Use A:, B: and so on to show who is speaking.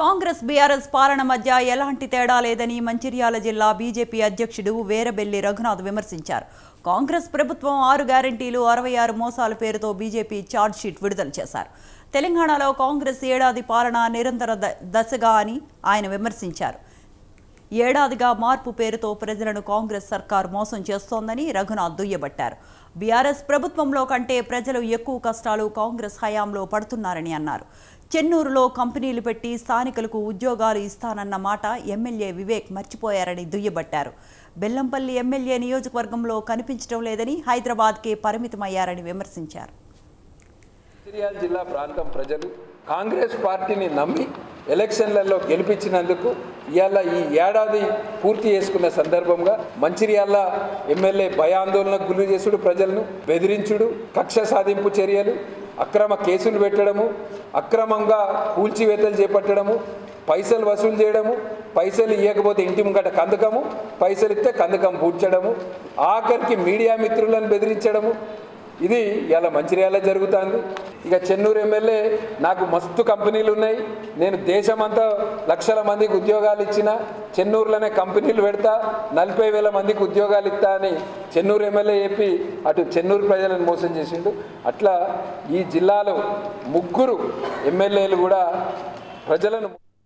A: Congress BRS పాలన మధ్య ఎలాంటి తేడా లేదని మంచిర్యాల జిల్లా బీజేపీ అధ్యక్షుడు వేరబెల్లి రఘునాథ్ విమర్శించారు. కాంగ్రెస్ ప్రభుత్వం ఆరు గ్యారంటీలు అరవై ఆరు మోసాల పేరుతో బీజేపీ ఛార్జ్షీట్ విడుదల చేశారు. తెలంగాణలో కాంగ్రెస్ ఏడాది పాలన నిరంతర ద- దశగా అని ఆయన విమర్శించారు. ఏడాదిగా మార్పు పేరుతో ప్రజలను కాంగ్రెస్ సర్కార్ మోసం చేస్తోందని రఘునాథ్ దుయ్యబట్టారు. బీఆర్ఎస్ ప్రభుత్వంలో కంటే ప్రజలు ఎక్కువ కష్టాలు కాంగ్రెస్ హయాంలో పడుతున్నారని అన్నారు. చెన్నూరులో కంపెనీలు పెట్టి స్థానికులకు ఉద్యోగాలు ఇస్తానన్న మాట ఎమ్మెల్యే వివేక్ మర్చిపోయారని దుయ్యబట్టారు. బెల్లంపల్లి ఎమ్మెల్యే నియోజకవర్గంలో కనిపించడం లేదని హైదరాబాద్కే పరిమితమయ్యారని విమర్శించారు.
B: జిల్లా ప్రాంతం ప్రజలు కాంగ్రెస్ పార్టీని నమ్మి ఎలక్షన్లలో గెలిపించినందుకు ఇవాళ ఈ ఏడాది పూర్తి చేసుకున్న సందర్భంగా మంచిర్యాల ఎమ్మెల్యే భయాందోళనకు గురి చేసుడు ప్రజలను బెదిరించుడు కక్ష సాధింపు చర్యలు అక్రమ కేసులు పెట్టడము అక్రమంగా కూల్చివేతలు చేపట్టడము పైసలు వసూలు చేయడము పైసలు ఇవ్వకపోతే ఇంటి ముంగట కందకము పైసలు ఇస్తే కందకం పూడ్చడము ఆఖరికి మీడియా మిత్రులను బెదిరించడము. ఇది ఇలా మంచిర్యాల జరుగుతుంది. ఇక చెన్నూరు ఎమ్మెల్యే నాకు మస్తు కంపెనీలు ఉన్నాయి. నేను దేశమంతా లక్షల మందికి ఉద్యోగాలు ఇచ్చిన చెన్నూరులోనే కంపెనీలు పెడతా నలభై వేల మందికి ఉద్యోగాలు ఇస్తా అని చెన్నూరు ఎమ్మెల్యే చెప్పి అటు చెన్నూరు ప్రజలను మోసం చేసిండు. అట్లా ఈ జిల్లాలో ముగ్గురు ఎమ్మెల్యేలు కూడా ప్రజలను